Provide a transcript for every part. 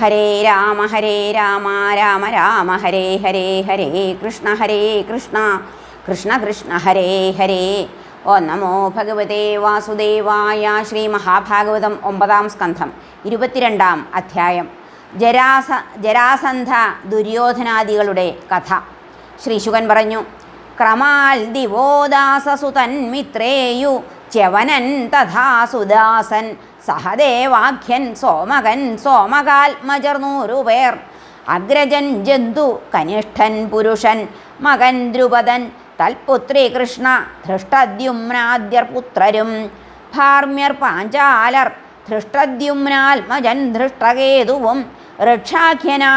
ഹരേ രാമ ഹരേ രാമ രാമ രാമ ഹരേ ഹരേ ഹരേ കൃഷ്ണ ഹരേ കൃഷ്ണ കൃഷ്ണ കൃഷ്ണ ഹരേ ഹരേ. ഓ നമോ ഭഗവതേ വാസുദേവായ ശ്രീ മഹാഭാഗവതം ഒമ്പതാം സ്കന്ധം ഇരുപത്തിരണ്ടാം അധ്യായം. ജരാസ ജരാസന്ധ ദുര്യോധനാദികളുടെ കഥ. ശ്രീശുകൻ പറഞ്ഞു ക്രമാൽ ദിവോദാസസു മിത്രേയു ച്യവനൻ തഥാ സുദാസൻ സഹദേവാഖ്യൻ സോമകൻ സോമകാത്മജർ നൂറുപേർ അഗ്രജൻ ജന്തു കനിഷ്ഠൻ പുരുഷൻ മകൻ ദ്രുപദൻ തൽപുത്രി കൃഷ്ണ ധൃഷ്ടദ്യുമ്നാദ്യർ പുത്രരും ഭാർമ്യർ പാഞ്ചാലർ ധൃഷ്ടദ്യുമ്നാത്മജൻ ധൃഷ്ടകേതുവും. ഋക്ഷാഖ്യനാ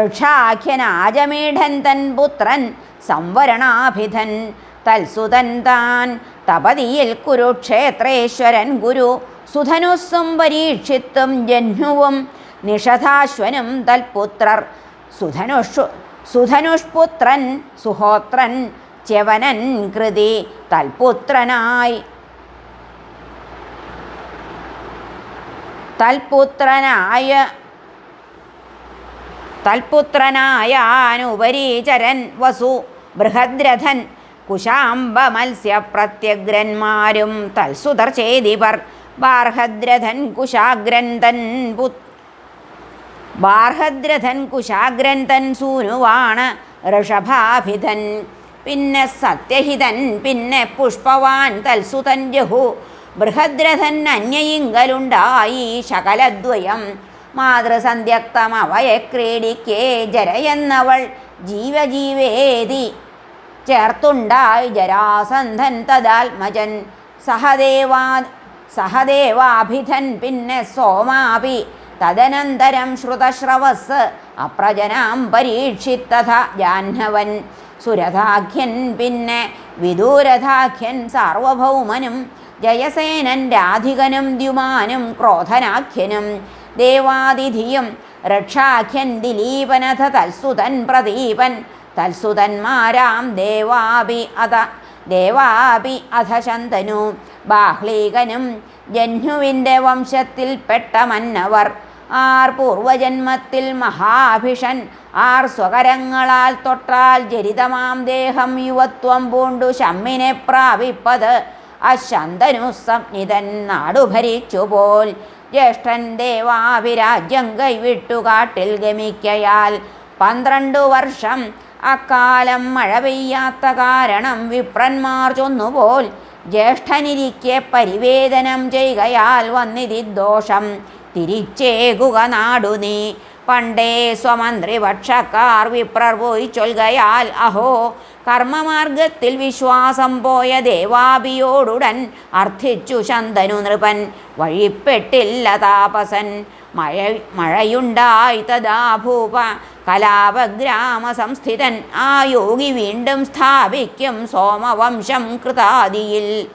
ഋക്ഷാഖ്യനാജമീഢൻ തൻ പുത്രൻ സംവരണാഭിധൻ. തൽസുതൻ താൻ. തപതിയിൽ കുരുക്ഷേത്രേശ്വരൻ ഗുരു. സുധനുസ്സും പരീക്ഷിത്തും ജഹ്നുവും നിഷധാശ്വനും തൽപുത്രർ. സുധനുഷു സുധനുഷ്പുത്രൻ സുഹോത്രൻ ചെവനൻ കൃതി തൽപുത്രനായി. തൽപുത്രനായ തൽപുത്രനായാനുപരീചരൻ വസു. ബൃഹദ്രഥൻ കുശാംബ മത്സ്യപ്രത്യഗ്രന്മാരും തൽസുതർ ചേതിപർ ബാർഹദ്രഥൻ കുശാഗ്രൻ തൻ പുത് ബാർഹദ്രഥൻ കുശാഗ്രൻ തൻ സൂനുവാണ് ഋഷഭാഭിധൻ. പിന്നെ സത്യഹിതൻ പിന്നെ പുഷ്പവാൻ തൽസുതൻ ജഹു ബൃഹദ്രഥൻ അന്യയിങ്കലുണ്ടായി ശകലദ്വയം. മാതൃസന്ധ്യക്തമവയെ ക്രീഡിക്കേ ജരയെന്നവൾ ജീവജീവേതി ചേർത്തുണ്ടായി ജരാസന്ധൻ തദാത്മജൻ. സഹദേവാ സഹദേവാഭിധൻ പിന്നെ സോമാപി. തദനന്തരം ശ്രുതശ്രവസ് അപ്രജനാം പരീക്ഷിത്തഥ ജാഹ്നവൻ. സുരഥാഖ്യൻ പിന്നെ വിദൂരഥാഖ്യൻ സാർവഭൗമനും ജയസേനൻ രാധികനും ദ്യുമാനും ക്രോധനാഖ്യനും. ദേവാതിഥിയും രക്ഷാഖ്യൻ ദിലീപനഥ തൽസുതൻ പ്രദീപൻ. തൽസുതന്മാരാം ദേവാപി അത ദേവാപി അധശന്തനു. ബാഹ്ലീകനും ജഹ്നുവിന്റെ വംശത്തിൽപ്പെട്ട മന്നവർ. ആർ പൂർവജന്മത്തിൽ മഹാഭിഷൻ. ആർ സ്വകരങ്ങളാൽ തൊട്ടാൽ ജരിതമാം ദേഹം യുവത്വം പൂണ്ടു ശമ്മിനെ പ്രാപിപ്പത്. അശന്തനു സംനിതൻ നാടുഭരിച്ചുപോൽ. ജ്യേഷ്ഠൻ ദേവാഭിരാജ്യം കൈവിട്ടു കാട്ടിൽ ഗമിക്കയാൽ. പന്ത്രണ്ടു വർഷം അക്കാലം മഴ പെയ്യാത്ത കാരണം വിപ്രന്മാർ ചൊന്നുപോൽ ജ്യേഷ്ഠനിരിക്കെ പരിവേദനം ചെയ്കയാൽ വന്നിതി ദോഷം. തിരിച്ചേകുക നാടു നീ. പണ്ടേ സ്വമന്ത്രിപക്ഷക്കാർ വിപ്രർ പോയി ചൊൽകയാൽ അഹോ. കർമ്മമാർഗത്തിൽ വിശ്വാസം പോയ ദേവാഭിയോടുടൻ അർത്ഥിച്ചു ശന്തനു നൃപൻ. വഴിപ്പെട്ടില്ല താപസൻ. മഴ മഴയുണ്ടായി തഥാ ഭൂപ കലാപഗ്രാമ സംസ്ഥിതൻ ആ യോഗി വീണ്ടും സ്ഥാപിക്കും സോമവംശം കൃതാദിയിൽ.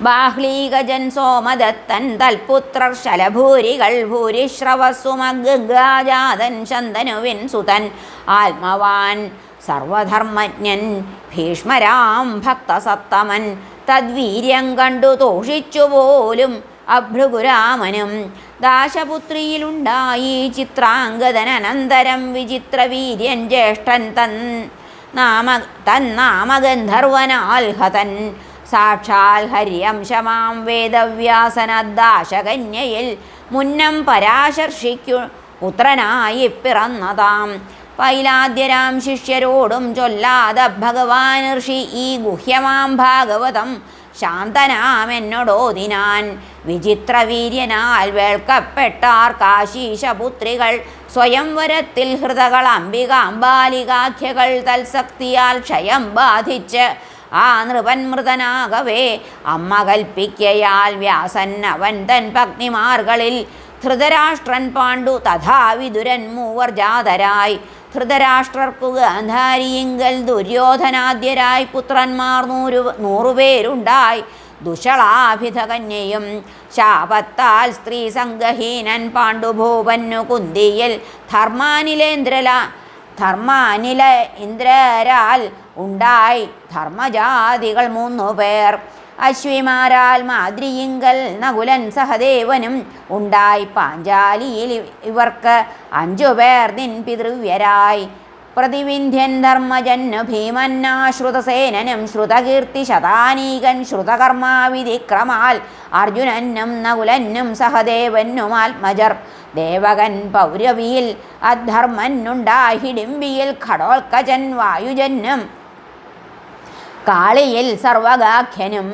ബാഹ്ലീകജൻ സോമദത്തൻ തൽപുത്രർ ശലഭൂരികൾ ഭൂരിശ്രവസുമഗാജാതൻ ശന്തനുവിൻ സുതൻ. ആത്മവാൻ സർവധർമ്മജ്ഞൻ ഭീഷ്മരാം ഭക്തസത്തമൻ തദ്വീര്യം കണ്ടു തോഷിച്ചു പോലും അഭൃഗുരാമനും ദാശപുത്രിയിലുണ്ടായി ചിത്രാംഗതനന്തരം വിചിത്രവീര്യൻ ജ്യേഷ്ഠൻ തൻ നാമ തന്നാമഗന്ധർവനാൽ ഹതൻ. സാക്ഷാൽ ഹര്യംശമാം വേദവ്യാസനദ്ദാശകന്യയിൽ മുന്നം പരാശർഷിക്കു പുത്രനായി പിറന്നതാം. പൈലാദ്യരാം ശിഷ്യരോടും ചൊല്ലാതെ ഭഗവാൻ ഋഷി ഈ ഗുഹ്യമാം ഭാഗവതം ശാന്തനാമെന്നോടോതിനാൻ വിചിത്രവീര്യനാൽ വേൾക്കപ്പെട്ടാർ കാശീശപുത്രികൾ സ്വയംവരത്തിൽ ഹൃദകൾ അംബികാംബാലികാഖ്യകൾ തൽസക്തിയാൽ ക്ഷയം ബാധിച്ച് ആ നൃപൻ മൃതനാകവേ അമ്മ കൽപ്പിക്കയാൽ വ്യാസൻ അവൻ തൻ പത്നിമാർകളിൽ ധൃതരാഷ്ട്രൻ പാണ്ഡു തഥാ വിതുരൻ മൂവർ ജാതരായി. ധൃതരാഷ്ട്രർക്കു ഗാന്ധാരിയിങ്കൽ ദുര്യോധനാദ്യരായി പുത്രന്മാർ നൂറു നൂറുപേരുണ്ടായി. ദുഷളാഭിധകന്യയും ശാപത്താൽ സ്ത്രീ സംഗഹീനൻ പാണ്ഡുഭൂപന്നു കുന്തിയിൽ ധർമാനിലേന്ദ്രല ധർമാനില ഇന്ദ്രരാൽ ഉണ്ടായി. ധർമ്മജാതികൾ മൂന്നു പേർ അശ്വിമാരാൽ മാദ്രിയിങ്കൽ നകുലൻ സഹദേവനും ഉണ്ടായി പാഞ്ചാലിയിൽ ഇവർക്ക് അഞ്ചു പേർ നിൻ പിതൃവ്യരായി. പ്രതിവിന്ധ്യൻ ധർമ്മജന്നു ഭീമന്നാശ്രുതസേനനും ശ്രുതകീർത്തി ശതാനീകൻ ശ്രുതകർമാവിധിക്രമാൽ അർജുനനും നകുലനും സഹദേവനുമാത്മജർ ദേവകൻ പൗരവിയിൽ അധർമ്മനുണ്ടാഹിഡിംബിയിൽ ഖടോൽക്കജൻ വായുജനും കാളിയിൽ സർവഗാഖ്യനും.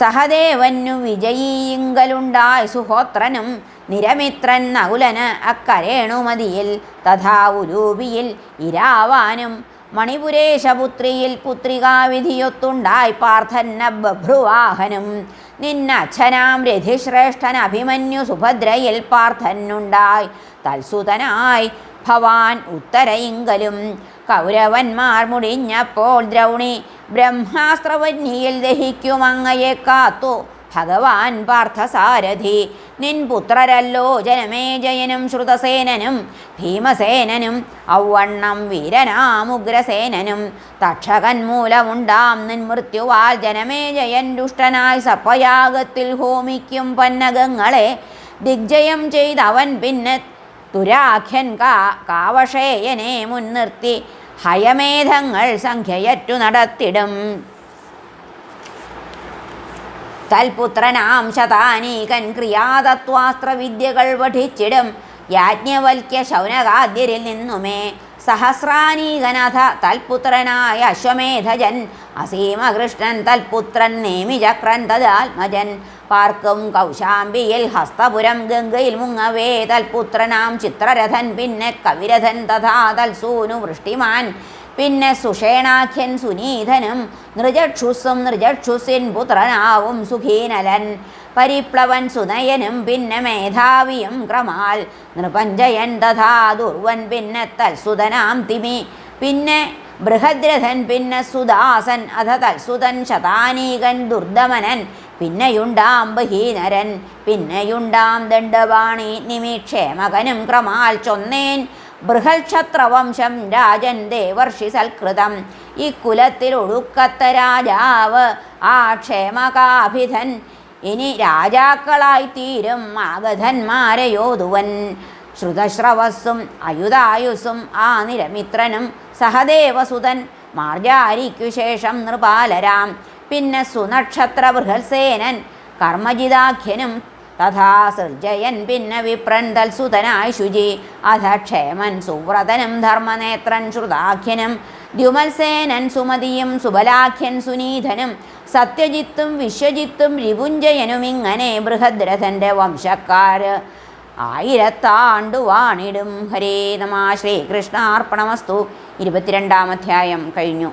സഹദേവനു വിജയീങ്കലുണ്ടായി സുഹോത്രനും നിരമിത്രൻ നകുലന് അക്കരേണുമതിയിൽ തഥാ ഉലൂപിയിൽ ഇരാവാനും മണിപുരേശപുത്രിയിൽ പുത്രികാവിധിയൊത്തുണ്ടായി പാർത്ഥന്ന ബഭ്രുവാഹനും. നിന്നച്ഛനാം രഥിശ്രേഷ്ഠൻ അഭിമന്യു സുഭദ്രയിൽ പാർത്ഥനുണ്ടായി തൽസുതനായി ഭവാൻ ഉത്തരയിങ്കലും. കൗരവന്മാർ മുടിഞ്ഞപ്പോൾ ദ്രൗണി ബ്രഹ്മാസ്ത്രവന്യയിൽ ദഹിക്കുമങ്ങയെ കാത്തു. ഭഗവാൻ പാർത്ഥസാരഥി നിൻ പുത്രരല്ലോ ജനമേജയനും ശ്രുതസേനനും ഭീമസേനനും ഔവണ്ണം വീരനാമുഗ്രസേനനും തക്ഷകൻ മൂലമുണ്ടാം നിൻ മൃത്യുവാൽ ജനമേജയൻ ദുഷ്ടനായി സർപ്പയാഗത്തിൽ ഹോമിക്കും പന്നകങ്ങളെ. ദിഗ്ജയം ചെയ്തവൻ പിന്നെ തുരാഖ്യൻ കാ കാവഷേയനെ മുൻനിർത്തി ഹയമേധങ്ങൾ സംഖ്യയറ്റു നടത്തിടും. തൽപുത്രനാം ശതാനീകൻ ക്രിയാതത്വാസ്ത്രവിദ്യകൾ പഠിച്ചിടും. യാജ്ഞവൽക്യ ശൗനകാദ്യരിൽ നിന്നുമേ സഹസ്രാനീകനഥ തൽപുത്രനായ അശ്വമേധജൻ അസീമകൃഷ്ണൻ തൽപുത്രൻ നേമിചക്രൻ തദാത്മജൻ പാർക്കും കൗശാംബിയിൽ ഹസ്തപുരം ഗംഗയിൽ മുങ്ങവേ തൽപുത്രനാം ചിത്രരഥൻ പിന്നെ കവിരഥൻ തഥാ തൽസൂനു വൃഷ്ടിമാൻ പിന്നെ സുഷേണാഖ്യൻ സുനീധനും നൃജക്ഷുസും നൃജക്ഷുസിൻ പുത്രനാവും സുഖീനലൻ പരിപ്ലവൻ സുനയനും പിന്നെ മേധാവിയും ക്രമാൽ നൃപഞ്ജയൻ തഥാ ദുർവൻ പിന്നെ തൽസുതനാം തിമി പിന്നെ ബൃഹദ്രഥൻ പിന്നെ സുദാസൻ അധ തൽസുതൻ ശതാനീകൻ ദുർദമനൻ പിന്നെയുണ്ടാം ബഹീനരൻ പിന്നെയുണ്ടാം ദണ്ഡവാണി നിമിക്ഷേമകനും ക്രമാൽ ചൊന്നേൻ. ബൃഹൽക്ഷത്രവംശം രാജൻ ദേവർഷി സൽകൃതം. ഇക്കുലത്തിൽ ഒടുക്കത്ത രാജാവ് ആ ക്ഷേമകാഭിധൻ. ഇനി രാജാക്കളായി തീരും ആഗധന്മാരെ യോധുവൻ ശ്രുതശ്രവസ്സും അയുധായുസ്സും ആ നിരമിത്രനും സഹദേവസുതൻ. മാർജാരിക്കു ശേഷം നൃപാലരാം. പിന്നെ സുനക്ഷത്ര ബൃഹത്സേനൻ കർമ്മജിതാഖ്യനും തഥാ സൃജയൻ പിന്നെ വിപ്രൻ തൽസുതനായി ശുചി അധ ക്ഷേമൻ സുവ്രതനും ധർമ്മനേത്രൻ ശ്രുതാഖ്യനും ദ്യുമൽസേനൻ സുമതിയും സുബലാഖ്യൻ സുനീധനും സത്യജിത്തും വിശ്വജിത്തും രിപുഞ്ജയനും ഇങ്ങനെ ബൃഹദ്രഥന്റെ വംശക്കാർ ആയിരത്താണ്ടുവാണിടും. ഹരേ നമ ശ്രീകൃഷ്ണാർപ്പണമസ്തു. ഇരുപത്തിരണ്ടാം അധ്യായം കഴിഞ്ഞു.